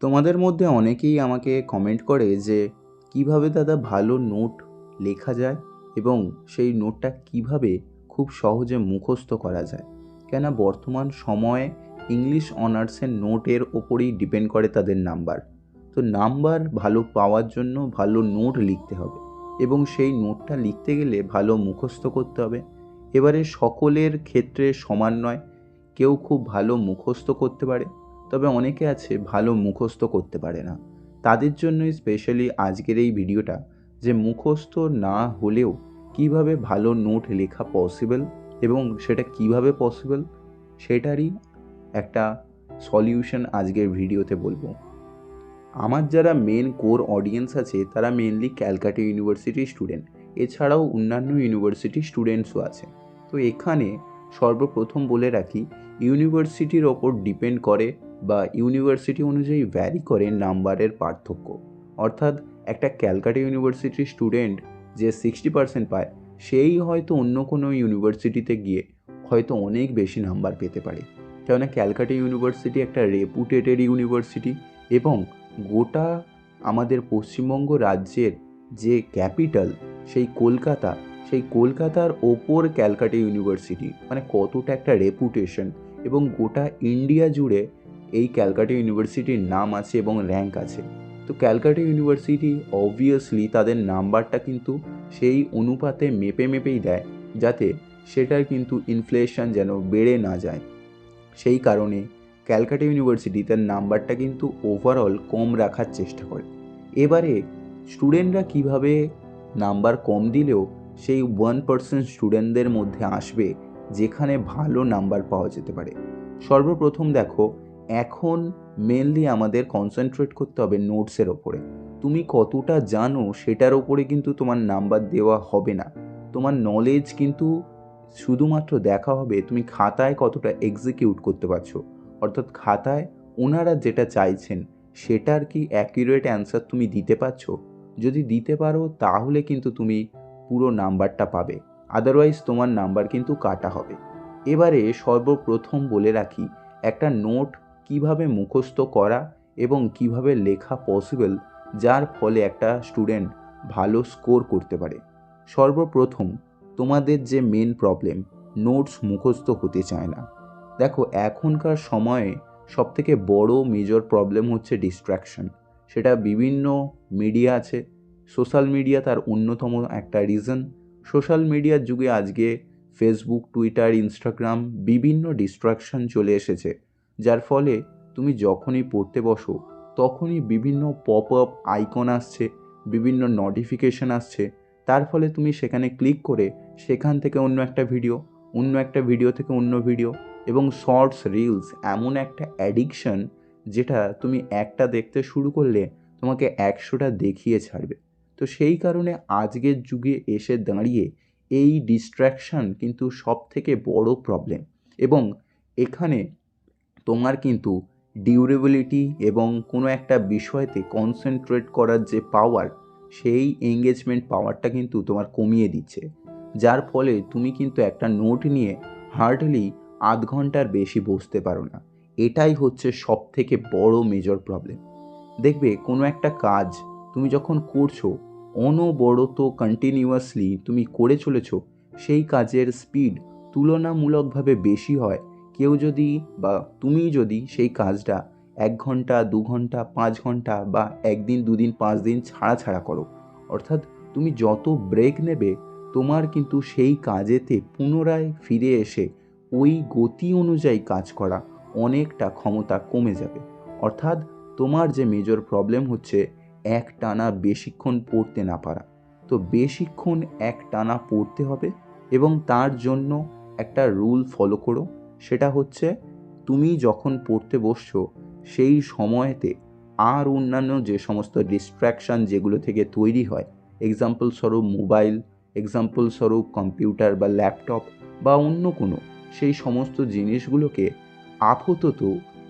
তোমাদের মধ্যে অনেকেই আমাকে কমেন্ট করে যে, কীভাবে দাদা ভালো নোট লেখা যায় এবং সেই নোটটা কীভাবে খুব সহজে মুখস্থ করা যায়? কেন বর্তমান সময়ে ইংলিশ অনার্সের নোটের ওপরেই ডিপেন্ড করে তাদের নাম্বার তো নাম্বার ভালো পাওয়ার জন্য ভালো নোট লিখতে হবে এবং সেই নোটটা লিখতে গেলে ভালো মুখস্থ করতে হবে। এবারে সকলের ক্ষেত্রে সমান নয়, কেউ খুব ভালো মুখস্থ করতে পারে। তবে অনেকে আছে ভালো মুখস্থ করতে পারে না। তাদের জন্যই স্পেশালি আজকের এই ভিডিওটা যে মুখস্থ না হলেও কীভাবে ভালো নোট লেখা পসিবল এবং সেটা কীভাবে পসিবল সেটারই একটা সলিউশন আজকের ভিডিওতে বলব। আমার যারা মেন কোর অডিয়েন্স আছে, তারা মেনলি ক্যালকাটা ইউনিভার্সিটির স্টুডেন্ট এছাড়াও অন্যান্য ইউনিভার্সিটির স্টুডেন্টসও আছে। তো এখানে সর্বপ্রথম বলে রাখি, ইউনিভার্সিটির ওপর ডিপেন্ড করে বা ইউনিভার্সিটি অনুযায়ী ভ্যারি করে নাম্বারের পার্থক্য। অর্থাৎ একটা ক্যালকাটা ইউনিভার্সিটির স্টুডেন্ট যে সিক্সটি পার্সেন্ট পায়, সেই হয়তো অন্য কোনো ইউনিভার্সিটিতে গিয়ে হয়তো অনেক বেশি নাম্বার পেতে পারে। কেননা ক্যালকাটা ইউনিভার্সিটি একটা রেপুটেটেড ইউনিভার্সিটি এবং গোটা আমাদের পশ্চিমবঙ্গ রাজ্যের যে ক্যাপিটাল, সেই কলকাতা, সেই কলকাতার ওপর ক্যালকাটা ইউনিভার্সিটি মানে কতটা একটা রেপুটেশন এবং গোটা ইন্ডিয়া জুড়ে এই ক্যালকাটা ইউনিভার্সিটির নাম আছে এবং র্যাঙ্ক আছে। তো ক্যালকাটা ইউনিভার্সিটি অবভিয়াসলি তাদের নাম্বারটা কিন্তু সেই অনুপাতে মেপে মেপেই দেয়, যাতে সেটার কিন্তু ইনফ্লেশন যেন বেড়ে না যায়। সেই কারণে ক্যালকাটা ইউনিভার্সিটি তার নাম্বারটা কিন্তু ওভারঅল কম রাখার চেষ্টা করে। এবারে স্টুডেন্টরা কীভাবে নাম্বার কম দিলেও সেই ওয়ান পার্সেন্ট স্টুডেন্টদের মধ্যে আসবে, যেখানে ভালো নাম্বার পাওয়া যেতে পারে? সর্বপ্রথম দেখো এখন মেনলি আমাদের কনসেন্ট্রেট করতে হবে নোটসের ওপরে। তুমি কতটা জানো সেটার ওপরে কিন্তু তোমার নাম্বার দেওয়া হবে না। তোমার নলেজ কিন্তু শুধুমাত্র দেখা হবে তুমি খাতায় কতটা এক্সিকিউট করতে পারছ। অর্থাৎ খাতায় ওনারা যেটা চাইছেন সেটার কি অ্যাকিউরেট অ্যান্সার তুমি দিতে পারছ? যদি দিতে পারো তাহলে কিন্তু তুমি পুরো নাম্বারটা পাবে। আদারওয়াইজ তোমার নাম্বার কিন্তু কাটা হবে। এবারে সর্বপ্রথম বলে রাখি, একটা নোট কীভাবে মুখস্থ করা এবং কীভাবে লেখা পসিবল যার ফলে একটা স্টুডেন্ট ভালো স্কোর করতে পারে। সর্বপ্রথম, তোমাদের যে মেন প্রবলেম নোটস মুখস্থ হতে চায় না। দেখো, এখনকার সময়ে সবথেকে বড় মেজর প্রবলেম হচ্ছে ডিস্ট্র্যাকশন সেটা বিভিন্ন মিডিয়া আছে। সোশ্যাল মিডিয়া তার অন্যতম একটা রিজন সোশ্যাল মিডিয়ার যুগে আজকে ফেসবুক টুইটার ইনস্টাগ্রাম বিভিন্ন ডিস্ট্রাকশন চলে এসেছে। যার ফলে তুমি যখনই পড়তে বসো, তখনই বিভিন্ন পপ আপ আইকন আসছে, বিভিন্ন নোটিফিকেশান আসছে। তার ফলে তুমি সেখানে ক্লিক করে সেখান থেকে অন্য একটা ভিডিও অন্য একটা ভিডিও থেকে অন্য ভিডিও এবং শর্টস রিলস এমন একটা অ্যাডিকশন যেটা তুমি একটা দেখতে শুরু করলে তোমাকে একশোটা দেখিয়ে ছাড়বে। তো সেই কারণে আজকের যুগে এসে দাঁড়িয়ে এই ডিস্ট্র্যাকশান কিন্তু সব থেকে বড় প্রবলেম এবং এখানে তোমার কিন্তু ডিউরেবিলিটি এবং কোনো একটা বিষয়তে কনসেন্ট্রেট করার যে পাওয়ার সেই এঙ্গেজমেন্ট পাওয়ারটা কিন্তু তোমার কমিয়ে দিচ্ছে। যার ফলে তুমি কিন্তু একটা নোট নিয়ে হার্ডলি আধ ঘণ্টার বেশি বসতে পারো না। এটাই হচ্ছে সব থেকে বড় মেজর প্রবলেম দেখবে কোনো একটা কাজ তুমি যখন করছ, অনবরত কন্টিনিউয়াসলি তুমি করে চলেছো, সেই কাজের স্পিড তুলনামূলকভাবে বেশি হয় কেউ যদি বা তুমি যদি সেই কাজটা এক ঘণ্টা, দু ঘণ্টা, পাঁচ ঘণ্টা বা একদিন, দুদিন, পাঁচ দিন ছাড়া ছাড়া করো। অর্থাৎ তুমি যত ব্রেক নেবে, তোমার কিন্তু সেই কাজেতে পুনরায় ফিরে এসে ওই গতি অনুযায়ী কাজ করা অনেকটা ক্ষমতা কমে যাবে। অর্থাৎ তোমার যে মেজর প্রবলেম হচ্ছে এক টানা বেশিক্ষণ পড়তে না পারা। তো বেশিক্ষণ এক টানা পড়তে হবে এবং তার জন্য একটা রুল ফলো করো। সেটা হচ্ছে তুমি যখন পড়তে বসছো, সেই সময়তে আর অন্যান্য যে সমস্ত ডিস্ট্র্যাকশান যেগুলো থেকে তৈরি হয় এক্সাম্পল স্বরূপ মোবাইল এক্সাম্পল স্বরূপ কম্পিউটার বা ল্যাপটপ বা অন্য কোনো, সেই সমস্ত জিনিসগুলোকে আপাতত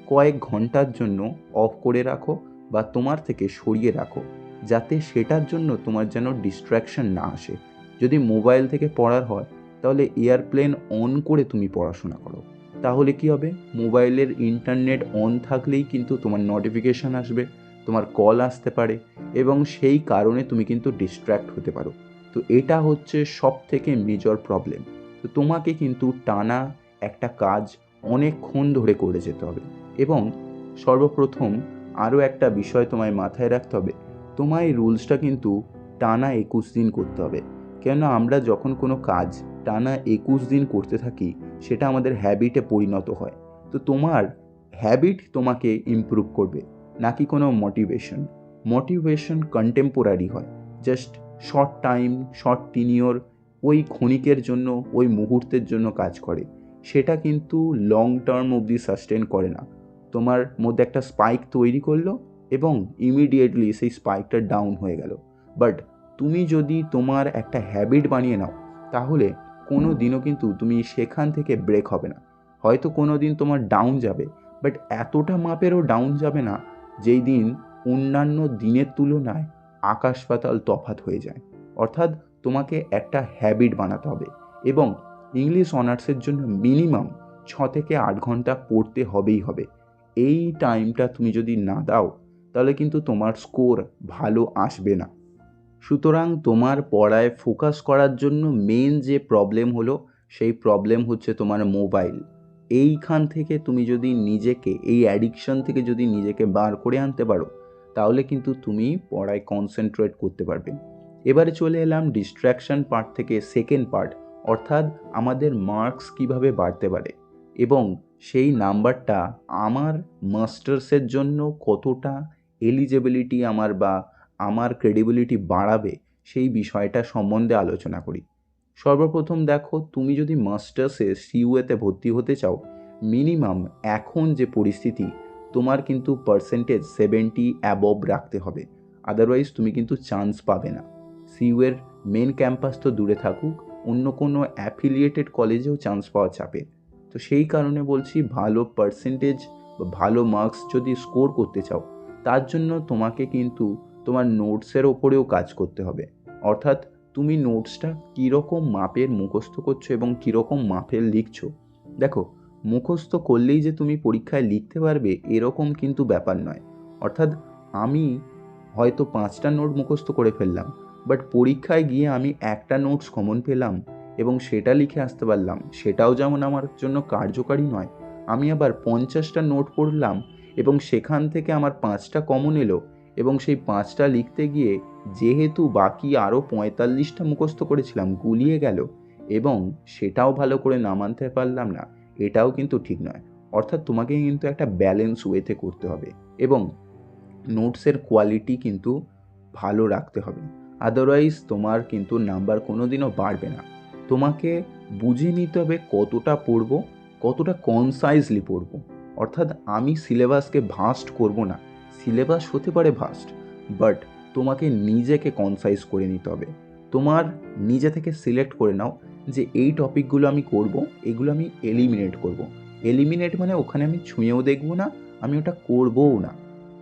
কয়েক ঘণ্টার জন্য অফ করে রাখো বা তোমার থেকে সরিয়ে রাখো, যাতে সেটার জন্য তোমার যেন ডিস্ট্র্যাকশন না আসে। যদি মোবাইল থেকে পড়ার হয়, তাহলে এয়ারপ্লেন অন করে তুমি পড়াশোনা করো। তাহলে কি হবে? মোবাইলের ইন্টারনেট অন থাকলেই কিন্তু তোমার নোটিফিকেশান আসবে, তোমার কল আসতে পারে এবং সেই কারণে তুমি কিন্তু ডিস্ট্র্যাক্ট হতে পারো। তো এটা হচ্ছে সব থেকে মেজর প্রবলেম তো তোমাকে কিন্তু টানা একটা কাজ অনেকক্ষণ ধরে করে যেতে হবে এবং সর্বপ্রথম আরও একটা বিষয় তোমায় মাথায় রাখতে হবে। তোমায় রুলসটা কিন্তু টানা একুশ দিন করতে হবে। কেন? আমরা যখন কোনো কাজ টানা একুশ দিন করতে থাকি সেটা আমাদের হ্যাবিটে পরিণত হয়। তো তোমার হ্যাবিট তোমাকে ইমপ্রুভ করবে, নাকি কোনো মোটিভেশন মোটিভেশন কন্টেম্পোরারি হয়। Just short time short tenure ওই ক্ষণিকের জন্য, ওই মুহূর্তের জন্য কাজ করে। সেটা কিন্তু লং টার্ম অবধি সাস্টেন করে না। তোমার মধ্যে একটা স্পাইক তৈরি করল এবং ইমিডিয়েটলি সেই স্পাইকটা ডাউন হয়ে গেল। বাট তুমি যদি তোমার একটা হ্যাবিট বানিয়ে নাও, তাহলে কোনো দিনও কিন্তু তুমি সেখান থেকে ব্রেক হবে না। হয়তো কোনো দিন তোমার ডাউন যাবে বাট এতটা মাপেরও ডাউন যাবে না, যেই দিন অন্যান্য দিনের তুলনায় আকাশ পাতাল তফাত হয়ে যায়। অর্থাৎ তোমাকে একটা হ্যাবিট বানাতে হবে এবং ইংলিশ অনার্সের জন্য মিনিমাম ছ থেকে আট ঘণ্টা পড়তে হবেই হবে। এই টাইমটা তুমি যদি না দাও, তাহলে কিন্তু তোমার স্কোর ভালো আসবে না। সুতরাং তোমার পড়ায় ফোকাস করার জন্য মেন যে প্রবলেম হলো, সেই প্রবলেম হচ্ছে তোমার মোবাইল এইখান থেকে তুমি যদি নিজেকে, এই অ্যাডিকশন থেকে যদি নিজেকে বার করে আনতে পারো, তাহলে কিন্তু তুমি পড়ায় কনসেন্ট্রেট করতে পারবে। এবারে চলে এলাম ডিস্ট্র্যাকশন পার্ট থেকে সেকেন্ড পার্ট অর্থাৎ আমাদের মার্কস কীভাবে বাড়তে পারে এবং সেই নাম্বারটা আমার মাস্টার্সের জন্য কতটা এলিজিবিলিটি আমার বা আমার ক্রেডিবিলিটি বাড়াবে, সেই বিষয়টা সম্বন্ধে আলোচনা করি। সর্বপ্রথম দেখো, তুমি যদি মাস্টার্সে সিইউএতে ভর্তি হতে চাও মিনিমাম এখন যে পরিস্থিতি, তোমার কিন্তু পার্সেন্টেজ সেভেন্টি অ্যাবভ রাখতে হবে। আদারওয়াইজ তুমি কিন্তু চান্স পাবে না। সিইউয়ের মেন ক্যাম্পাস তো দূরে থাকুক, অন্য কোনো অ্যাফিলিয়েটেড কলেজেও চান্স পাওয়া চাপের তো সেই কারণে বলছি ভালো পার্সেন্টেজ বা ভালো মার্কস যদি স্কোর করতে চাও, তার জন্য তোমাকে কিন্তু তোমার নোটসের ওপরেও কাজ করতে হবে। অর্থাৎ তুমি নোটসটা কীরকম মাপের মুখস্থ করছ এবং কীরকম মাপের লিখছো। দেখো, মুখস্থ করলেই যে তুমি পরীক্ষায় লিখতে পারবে এরকম কিন্তু ব্যাপার নয়। অর্থাৎ আমি হয়তো পাঁচটা নোট মুখস্থ করে ফেললাম, বাট পরীক্ষায় গিয়ে আমি একটা নোটস কমন পেলাম এবং সেটা লিখে আসতে পারলাম। সেটাও যেমন আমার জন্য কার্যকারী নয়। আমি আবার পঞ্চাশটা নোট পড়লাম এবং সেখান থেকে আমার পাঁচটা কমন এলো এবং সেই পাঁচটা লিখতে গিয়ে যেহেতু বাকি আরও পঁয়তাল্লিশটা মুখস্থ করেছিলাম, গুলিয়ে গেল এবং সেটাও ভালো করে না মানতে পারলাম না, এটাও কিন্তু ঠিক নয়। অর্থাৎ তোমাকে কিন্তু একটা ব্যালেন্স ওয়েতে করতে হবে এবং নোটসের কোয়ালিটি কিন্তু ভালো রাখতে হবে। আদারওয়াইজ তোমার কিন্তু নাম্বার কোনো দিনও বাড়বে না। তোমাকে বুঝে নিতে হবে কতটা পড়ব, কতটা কনসাইজলি পড়ব। অর্থাৎ আমি সিলেবাসকে ভাস্ট করব না। সিলেবাস হতে পারে ভাস্ট বাট তোমাকে নিজেকে কনসাইজ করে নিতে হবে। তোমার নিজে থেকে সিলেক্ট করে নাও যে এই টপিকগুলো আমি করব, এগুলো আমি এলিমিনেট করব। এলিমিনেট মানে ওখানে আমি ছুঁয়েও দেখব না, আমি ওটা করবও না।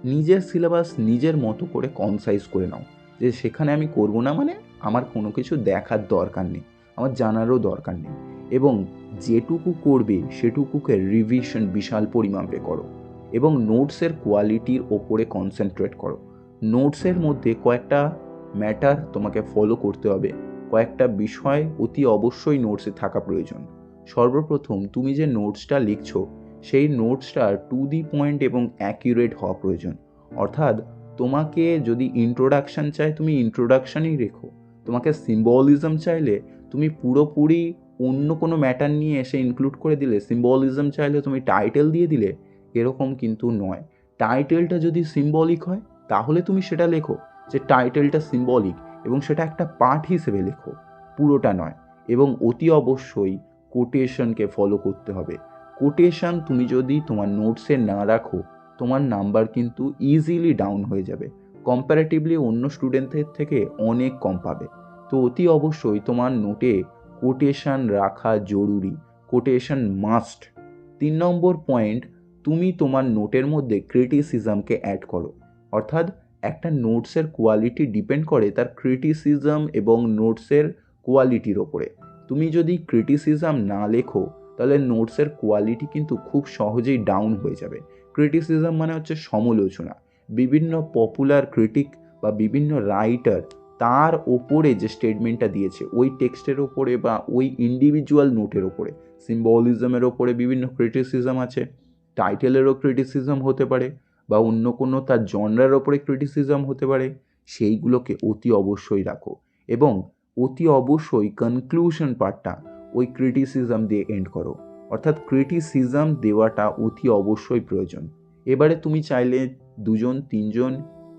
নিজের সিলেবাস নিজের মতো করে কনসাইজ করে নাও। যে সেখানে আমি করব না মানে আমার কোনো কিছু দেখার দরকার নেই, আমার জানারও দরকার নেই। এবং যেটুকু করবে সেটুকুকে রিভিশন বিশাল পরিমাপে করো। এবং নোটসের কোয়ালিটির ওপরে কনসেন্ট্রেট করো। নোটসের মধ্যে কয়েকটা ম্যাটার তোমাকে ফলো করতে হবে। কয়েকটা বিষয় অতি অবশ্যই নোটসে থাকা প্রয়োজন। সর্বপ্রথম তুমি যে নোটসটা লিখছো, সেই নোটসটা টু দি পয়েন্ট এবং অ্যাকিউরেট হওয়া প্রয়োজন। অর্থাৎ তোমাকে যদি ইন্ট্রোডাকশান চাই তুমি ইন্ট্রোডাকশানই রেখো। তোমাকে সিম্বলিজম চাইলে তুমি পুরোপুরি অন্য কোনো ম্যাটার নিয়ে এসে ইনক্লুড করে দিলে সিম্বলিজম চাইলে তুমি টাইটেল দিয়ে দিলে এরকম কিন্তু নয়। টাইটেলটা যদি সিম্বলিক হয়, তাহলে তুমি সেটা লেখো যে টাইটেলটা সিম্বলিক এবং সেটা একটা পার্ট হিসেবে লেখো। পুরোটা নয়। এবং অতি অবশ্যই কোটেশনকে ফলো করতে হবে। কোটেশন তুমি যদি তোমার নোটসে না রাখো, তোমার নাম্বার কিন্তু ইজিলি ডাউন হয়ে যাবে। কম্প্যারেটিভলি অন্য স্টুডেন্টদের থেকে অনেক কম পাবে। তো অতি অবশ্যই তোমার নোটে কোটেশন রাখা জরুরি। কোটেশন মাস্ট তিন নম্বর পয়েন্ট তুমি তোমার নোটের মধ্যে ক্রিটিসিজমকে অ্যাড করো। অর্থাৎ একটা নোটসের কোয়ালিটি ডিপেন্ড করে তার ক্রিটিসিজম এবং নোটসের কোয়ালিটির ওপরে। তুমি যদি ক্রিটিসিজম না লেখো, তাহলে নোটসের কোয়ালিটি কিন্তু খুব সহজেই ডাউন হয়ে যাবে। ক্রিটিসিজম মানে হচ্ছে সমালোচনা। বিভিন্ন পপুলার ক্রিটিক বা বিভিন্ন রাইটার তার ওপরে যে স্টেটমেন্টটা দিয়েছে, ওই টেক্সটের ওপরে বা ওই ইন্ডিভিজুয়াল নোটের ওপরে সিম্বলিজমের ওপরে বিভিন্ন ক্রিটিসিজম আছে। টাইটেলেরও ক্রিটিসিজম হতে পারে বা অন্য কোনো তার জনরার ওপরে ক্রিটিসিজম হতে পারে, সেইগুলোকে অতি অবশ্যই রাখো এবং অতি অবশ্যই কনক্লুশন পার্টটা ওই ক্রিটিসিজম দিয়ে এন্ড করো। অর্থাৎ ক্রিটিসিজম দেওয়াটা অতি অবশ্যই প্রয়োজন। এবারে তুমি চাইলে দুজন, তিনজন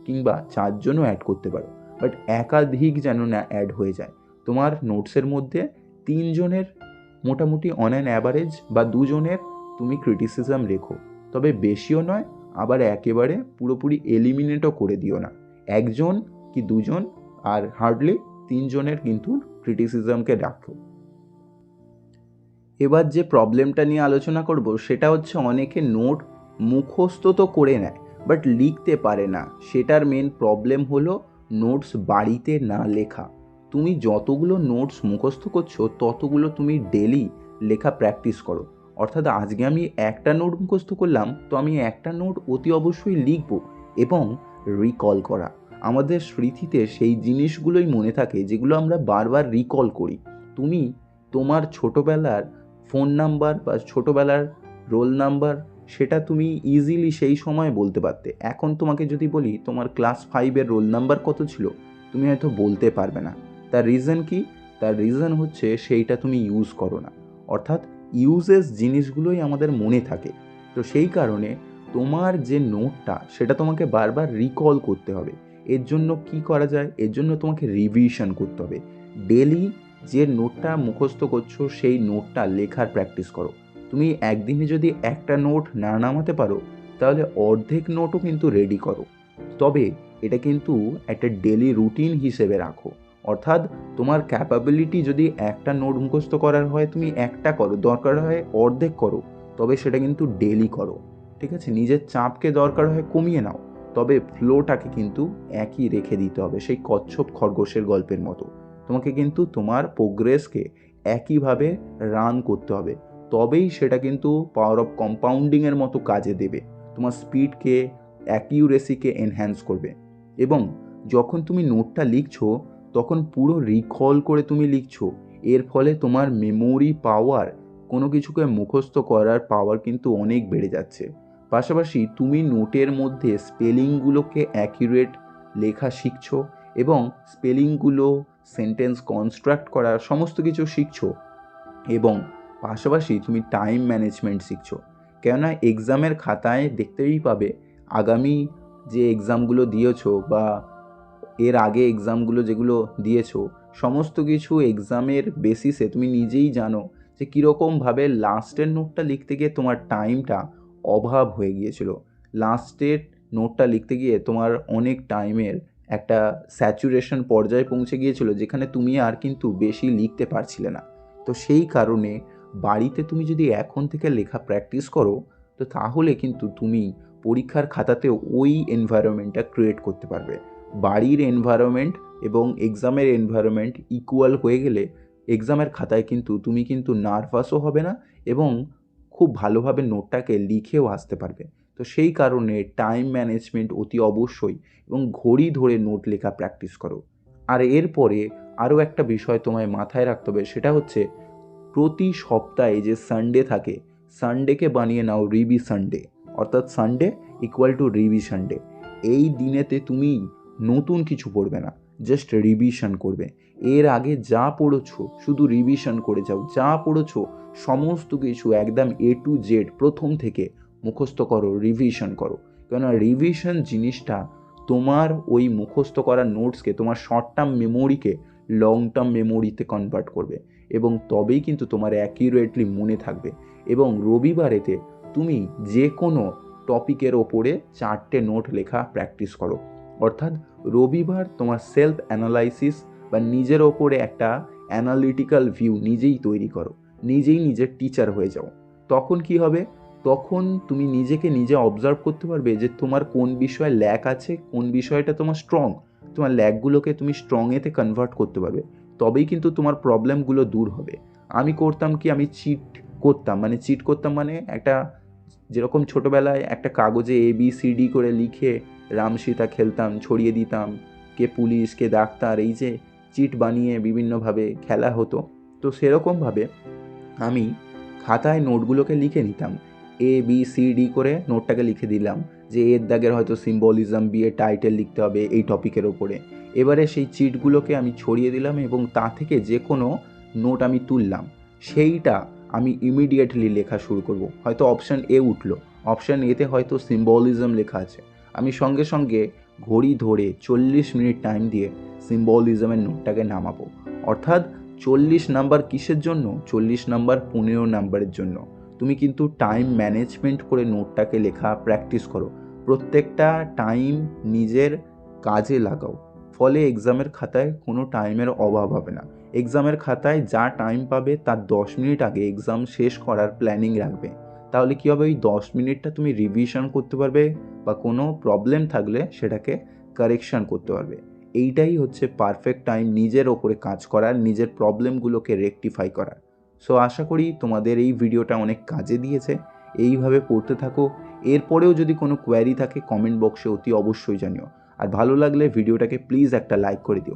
কিংবা চারজনও অ্যাড করতে পারো বাট একাধিক যেন না অ্যাড হয়ে যায়। তোমার নোটসের মধ্যে তিনজনের মোটামুটি অন অ্যান অ্যাভারেজ বা দুজনের তুমি ক্রিটিসিজম রেখো তবে বেশিও নয়, আবার একেবারে পুরোপুরি এলিমিনেটও করে দিও না। একজন কি দুজন, আর হার্ডলি তিনজনের কিন্তু ক্রিটিসিজমকে রাখো এবার যে প্রবলেমটা নিয়ে আলোচনা করব, সেটা হচ্ছে অনেকে নোট মুখস্থ তো করে নেয় বাট লিখতে পারে না। সেটার মেন প্রবলেম হলো নোটস বাড়িতে না লেখা। তুমি যতগুলো নোটস মুখস্থ করছ, ততগুলো তুমি ডেলি লেখা প্র্যাকটিস করো। অর্থাৎ আজকে আমি একটা নোট মুখস্থ করলাম, তো আমি একটা নোট অতি অবশ্যই লিখব এবং রিকল করা। আমাদের স্মৃতিতে সেই জিনিসগুলোই মনে থাকে যেগুলো আমরা বারবার রিকল করি। তুমি তোমার ছোটোবেলার ফোন নাম্বার বা ছোটোবেলার রোল নাম্বার সেটা তুমি ইজিলি সেই সময় বলতে পারতে। এখন তোমাকে যদি বলি, তোমার ক্লাস ফাইভের রোল নাম্বার কত ছিল? তুমি হয়তো বলতে পারবে না। তার রিজন কি? তার রিজন হচ্ছে সেইটা তুমি ইউজ করো না। অর্থাৎ ইউজেস জিনিসগুলোই আমাদের মনে থাকে। তো সেই কারণে তোমার যে নোটটা, সেটা তোমাকে বারবার রিকল করতে হবে। এর জন্য কি করা যায়? এর জন্য তোমাকে রিভিশন করতে হবে। ডেলি যে নোটটা মুখস্থ করছ, সেই নোটটা লেখার প্র্যাকটিস করো। তুমি একদিনে যদি একটা নোট না নামাতে পারো, তাহলে অর্ধেক নোটও কিন্তু রেডি করো। তবে এটা কিন্তু একটা ডেলি রুটিন হিসেবে রাখো। অর্থাৎ তোমার ক্যাপাবিলিটি যদি একটা নোট মুখস্থ করার হয়, তুমি একটা করো, দরকার হয় অর্ধেক করো, তবে সেটা কিন্তু ডেলি করো, ঠিক আছে? নিজের চাপকে দরকার হয় কমিয়ে নাও, তবে ফ্লোটাকে কিন্তু একই রেখে দিতে হবে, সেই কচ্ছপ খরগোশের গল্পের মতো। তোমাকে কিন্তু তোমার প্রোগ্রেসকে একইভাবে রান করতে হবে, তবেই সেটা কিন্তু পাওয়ার অফ কম্পাউন্ডিংয়ের মতো কাজে দেবে, তোমার স্পিডকে অ্যাকিউরেসিকে এনহ্যান্স করবে। এবং যখন তুমি নোটটা লিখছো তখন পুরো রিকল করে তুমি লিখছো। এর ফলে তোমার মেমোরি পাওয়ার কোনো কিছুকে মুখস্থ করার পাওয়ার কিন্তু অনেক বেড়ে যাচ্ছে। পাশাপাশি তুমি নোটের মধ্যে স্পেলিংগুলোকে অ্যাকিউরেট লেখা শিখছো এবং স্পেলিংগুলো সেন্টেন্স কনস্ট্রাক্ট করা সমস্ত কিছু শিখছো এবং পাশাপাশি তুমি টাইম ম্যানেজমেন্ট শিখছো। কেননা এক্সামের খাতায় দেখতেই পাবে আগামী যে এক্সামগুলো দিয়েছ বা এর আগে এক্সামগুলো যেগুলো দিয়েছ, সমস্ত কিছু এক্সামের বেসিসে তুমি নিজেই জানো যে কীরকমভাবে লাস্টের নোটটা লিখতে গিয়ে তোমার টাইমটা অভাব হয়ে গিয়েছিল। লাস্টের নোটটা লিখতে গিয়ে তোমার অনেক টাইমের একটা স্যাচুরেশন পর্যায়ে পৌঁছে গিয়েছিল, যেখানে তুমি আর কিন্তু বেশি লিখতে পারছিলে না। তো সেই কারণে বাড়িতে তুমি যদি এখন থেকে লেখা প্র্যাকটিস করো, তো তাহলে কিন্তু তুমি পরীক্ষার খাতাতেও ওই এনভায়রনমেন্টটা ক্রিয়েট করতে পারবে। বাড়ির এনভায়রনমেন্ট এবং এক্সামের এনভায়রনমেন্ট ইকুয়াল হয়ে গেলে এক্সামের খাতায় কিন্তু তুমি কিন্তু নার্ভাসও হবে না এবং খুব ভালোভাবে নোটটাকে লিখেও আসতে পারবে। তো সেই কারণে টাইম ম্যানেজমেন্ট অতি অবশ্যই এবং ঘড়ি ধরে নোট লেখা প্র্যাকটিস করো। আর এরপরে আরও একটা বিষয় তোমায় মাথায় রাখতে হবে, সেটা হচ্ছে প্রতি সপ্তাহে যে সানডে থাকে সানডেকে বানিয়ে নাও রিবি সানডে অর্থাৎ সানডে ইকুয়াল টু রিবি সানডে এই দিনেতে তুমি নতুন কিছু পড়বে না জাস্ট রিভিশন করবে। এর আগে যা পড়েছো, শুধু রিভিশন করে যাও, যা পড়েছো, সমস্ত কিছু একদম এ টু জেড প্রথম থেকে মুখস্থ করো রিভিশন করো। কেননা রিভিশন জিনিসটা তোমার ওই মুখস্থ করা নোটসকে তোমার শর্ট টার্ম মেমোরিকে লং টার্ম মেমোরিতে কনভার্ট করবে। এবং তবেই কিন্তু তোমার অ্যাকিউরেটলি মনে থাকবে। এবং রবিবারেতে তুমি যে কোনো টপিকের ওপরে চারটে নোট লেখা প্র্যাকটিস করো। অর্থাৎ রবিবার তোমার সেলফ অ্যানালাইসিস বা নিজের ওপরে একটা অ্যানালিটিক্যাল ভিউ নিজেই তৈরি করো, নিজেই নিজের টিচার হয়ে যাও। তখন কি হবে? তখন তুমি নিজেকে নিজে অবজার্ভ করতে পারবে যে তোমার কোন বিষয়ে ল্যাক আছে, কোন বিষয়টা তোমার স্ট্রং তোমার ল্যাকগুলোকে তুমি স্ট্রংয়েতে কনভার্ট করতে পারবে। তবেই কিন্তু তোমার প্রবলেমগুলো দূর হবে। আমি করতাম কি? আমি চিট করতাম। মানে চিট করতাম মানে একটা যেরকম ছোটোবেলায় একটা কাগজে এ বি সি ডি করে লিখে রাম সীতা খেলতাম, ছড়িয়ে দিতাম, কে পুলিশ, কে ডাক্তার, এই যে চিট বানিয়ে বিভিন্নভাবে খেলা হতো। তো সেরকমভাবে আমি খাতায় নোটগুলোকে লিখে নিতাম। এ বি সি ডি করে নোটটাকে লিখে দিলাম যে এর দাগের হয়তো সিম্বলিজম বি এ টাইটেল লিখতে হবে এই টপিকের ওপরে এবারে সেই চিটগুলোকে আমি ছড়িয়ে দিলাম এবং তা থেকে যে কোনো নোট আমি তুললাম। সেইটা আমি ইমিডিয়েটলি লেখা শুরু করব। হয়তো অপশান এ উঠল অপশান এতে হয়তো সিম্বলিজম লেখা আছে। আমি সঙ্গে সঙ্গে ঘড়ি ধরে চল্লিশ মিনিট টাইম দিয়ে সিম্বলিজমের নোটটাকে নামাবো। অর্থাৎ চল্লিশ নাম্বার কিসের জন্য? চল্লিশ নাম্বার পনেরো নাম্বারের জন্য। তুমি কিন্তু টাইম ম্যানেজমেন্ট করে নোটটাকে লেখা প্র্যাকটিস করো। প্রত্যেকটা টাইম নিজের কাজে লাগাও। ফলে এক্সামের খাতায় কোনো টাইমের অভাব হবে না। এক্সামের খাতায় যা টাইম পাবে তার দশ মিনিট আগে এক্সাম শেষ করার প্ল্যানিং রাখবে। তাহলে কী হবে? ওই দশ মিনিটটা তুমি রিভিশন করতে পারবে বা কোনো প্রবলেম থাকলে সেটাকে কারেকশান করতে পারবে। এইটাই হচ্ছে পারফেক্ট টাইম নিজের ওপরে কাজ করার, নিজের প্রবলেমগুলোকে রেকটিফাই করার। সো আশা করি তোমাদের এই ভিডিওটা অনেক কাজে দিয়েছে। এইভাবে পড়তে থাকো। এরপরেও যদি কোনো কোয়ারি থাকে কমেন্ট বক্সে অতি অবশ্যই জানিও। আর ভালো লাগলে ভিডিওটাকে প্লিজ একটা লাইক করে দিও।